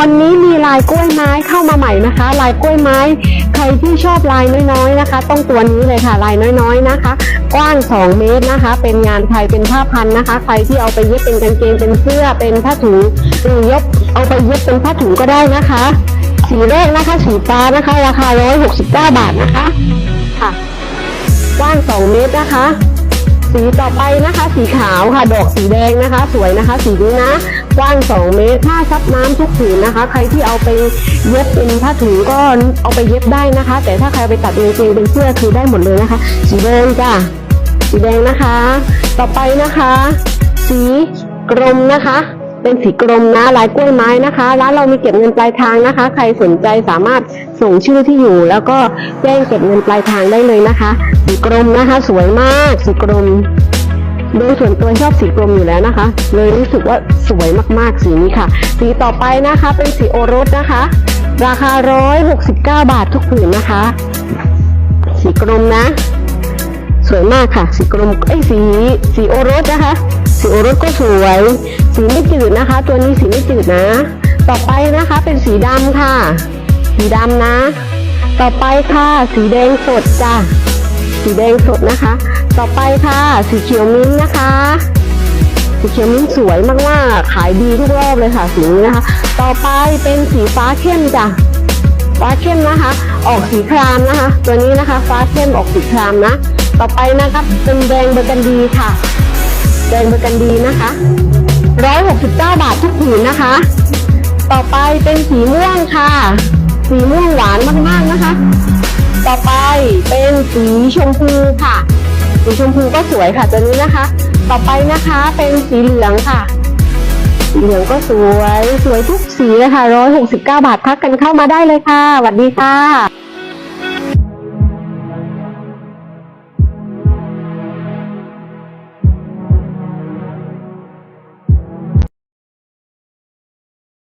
วันนี้มีลายกล้วยไม้เข้ามาใหม่นะคะ ลายกล้วยไม้ ใครที่ชอบลายน้อยๆนะคะ ต้องตัวนี้เลยค่ะ ลายน้อยๆนะคะ กว้าง 2 เมตรนะคะ เป็นงานไทยเป็นผ้าพันนะคะ ใครที่เอาไปเย็บเป็นกางเกงเป็นเสื้อเป็นผ้าถุงหรือยกเอาไปเย็บเป็นผ้าถุงก็ได้นะคะ สีแรกนะคะ สีฟ้านะคะ ราคา 169 บาทนะคะค่ะกว้าง 2 เมตรนะคะ สีต่อไปนะคะ สีขาวค่ะ ดอกสีแดงนะคะ สวยนะคะ สีนี้นะ กว้าง 2 เมตร ผ้าซับน้ำทุกผืนนะคะ ใครที่เอาไปเย็บเป็นผ้าถุงก็เอาไปเย็บได้นะคะ แต่ถ้าใครไปตัดเป็นกางเกงเป็นเสื้อคือได้หมดเลยนะคะ สีแดงจ้ะสีแดงนะคะ ต่อไปนะคะ สีกรมนะคะเป็นสีกรมนะลายกล้วยไม้นะคะร้านเรามีเก็บเงินปลายทางนะคะ ใครสนใจสามารถส่งชื่อที่อยู่ แล้วก็แจ้งเก็บเงินปลายทางได้เลยนะคะ สีกรมนะคะ สวยมากสีกรมโดยส่วนตัวชอบสีกรมอยู่แล้วนะคะ เลยรู้สึกว่า สวยมากๆ สีนี้ค่ะ สีต่อไปนะคะเป็นสีโอรสนะคะ ราคา 169 บาททุกผืนนะคะ สีกรมนะ สวยมากค่ะ สีกรมเอ้สีสีโอรสนะคะ สีโอรสก็สวย สีไม่จืดนะคะ ตัวนี้สีไม่จืดนะ ต่อไปนะคะเป็นสีดำค่ะ สีดำนะ ต่อไปค่ะ สีแดงสดจ้ะสีแดงสดนะคะ ต่อไปค่ะ สีเขียวมิ้นนะคะ สีเขียวมิ้นท์สวยมากๆ ขายดีทุกรอบเลยค่ะสีนี้นะคะ ต่อไปเป็นสีฟ้าเข้มจ้ะฟ้าเข้มนะคะ ออกสีครามนะคะ ตัวนี้นะคะ ฟ้าเข้มออกสีครามนะ ต่อไปนะครับเป็นแดงเบอร์กันดีค่ะแดงเบอร์กันดีนะคะ169 บาททุกผืนนะคะ ต่อไปเป็นสีม่วงค่ะ สีม่วงหวานมากๆนะคะ ต่อไปเป็นสีชมพูค่ะ สีชมพูก็สวยค่ะตัวนี้นะคะ ต่อไปนะคะเป็นสีเหลืองค่ะสีเหลืองก็สวยสวยทุกสีเลยค่ะ169 บาททักกันเข้ามาได้เลยค่ะสวัสดีค่ะ